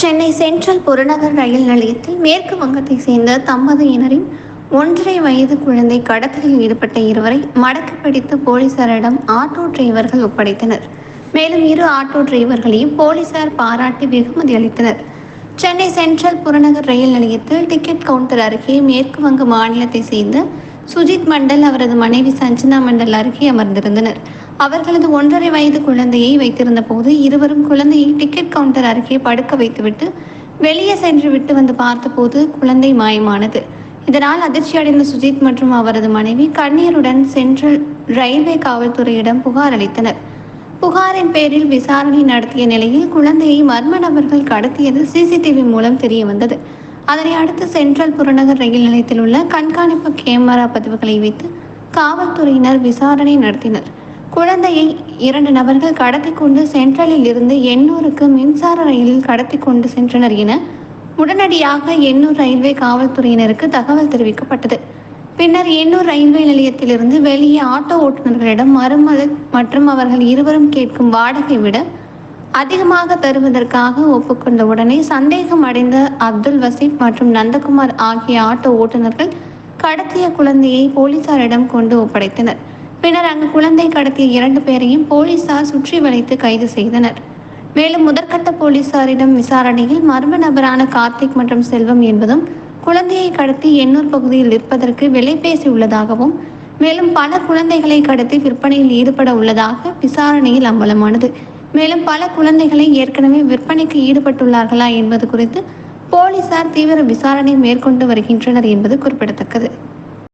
Chennai central புறநகர் ரயில் நிலையத்தில் மேற்கு வங்கத்தை சேர்ந்த தம்பதியினரின் ஒன்றரை வயது குழந்தை கடத்தலில் ஈடுபட்ட இருவரை மடக்கு பிடித்து போலீசாரிடம் ஆட்டோ டிரைவர்கள் ஒப்படைத்தனர். மேலும் இரு ஆட்டோ டிரைவர்களையும் போலீசார் பாராட்டி வெகுமதி அளித்தனர். சென்னை சென்ட்ரல் புறநகர் ரயில் நிலையத்தில் டிக்கெட் கவுண்டர் அருகே மேற்கு வங்க மாநிலத்தை சேர்ந்த சுஜித் மண்டல் அவரது மனைவி சஞ்சனா மண்டல் அருகே அமர்ந்திருந்தனர். அவர்களது ஒன்றரை வயது குழந்தையை வைத்திருந்த போது இருவரும் குழந்தையை டிக்கெட் கவுண்டர் அருகே படுக்க வைத்துவிட்டு வெளியே சென்று விட்டு வந்து பார்த்தபோது குழந்தை மாயமானது. இதனால் அதிர்ச்சி அடைந்த சுஜித் மற்றும் அவரது மனைவி கண்ணீருடன் சென்ட்ரல் ரயில்வே காவல்துறையிடம் புகார் அளித்தனர். புகாரின் பேரில் விசாரணை நடத்திய நிலையில் குழந்தையை மர்ம நபர்கள் கடத்தியது சிசிடிவி மூலம் தெரிய வந்தது அதனை அடுத்து சென்ட்ரல் புறநகர் ரயில் நிலையத்தில் உள்ள கண்காணிப்பு கேமரா பதிவுகளை வைத்து காவல்துறையினர் விசாரணை நடத்தினர். குழந்தையை இரண்டு நபர்கள் கடத்தி கொண்டு சென்ட்ரலில் இருந்து எண்ணூருக்கு மின்சார ரயிலில் கடத்தி கொண்டு சென்றனர் என உடனடியாக எண்ணூர் ரயில்வே காவல்துறையினருக்கு தகவல் தெரிவிக்கப்பட்டது. பின்னர் எண்ணூர் ரயில்வே நிலையத்திலிருந்து வெளியே ஆட்டோ ஓட்டுநர்களிடம் மறுமலை மற்றும் அவர்கள் இருவரும் கேட்கும் வாடகை விட அதிகமாக தருவதற்காக ஒப்புக்கொண்ட உடனே சந்தேகம் அடைந்த அப்துல் வசீப் மற்றும் நந்தகுமார் ஆகிய ஆட்டோ ஓட்டுநர்கள் கடத்திய குழந்தையை போலீசாரிடம் கொண்டு ஒப்படைத்தனர். பின்னர் அங்கு குழந்தை கடத்திய இரண்டு பேரையும் போலீசார் சுற்றி வளைத்து கைது செய்தனர். மேலும் முதற்கட்ட போலீசாரிடம் விசாரணையில் மர்ம நபரான கார்த்திக் மற்றும் செல்வம் என்பதும் குழந்தையை கடத்தி எண்ணூர் பகுதியில் இருப்பதற்கு விலை பேசி உள்ளதாகவும் மேலும் பல குழந்தைகளை கடத்தி விற்பனையில் ஈடுபட உள்ளதாக விசாரணையில் அம்பலமானது. மேலும் பல குழந்தைகளை ஏற்கனவே விற்பனைக்கு ஈடுபட்டுள்ளார்களா என்பது குறித்து போலீசார் தீவிர விசாரணை மேற்கொண்டு வருகின்றனர் என்பது குறிப்பிடத்தக்கது.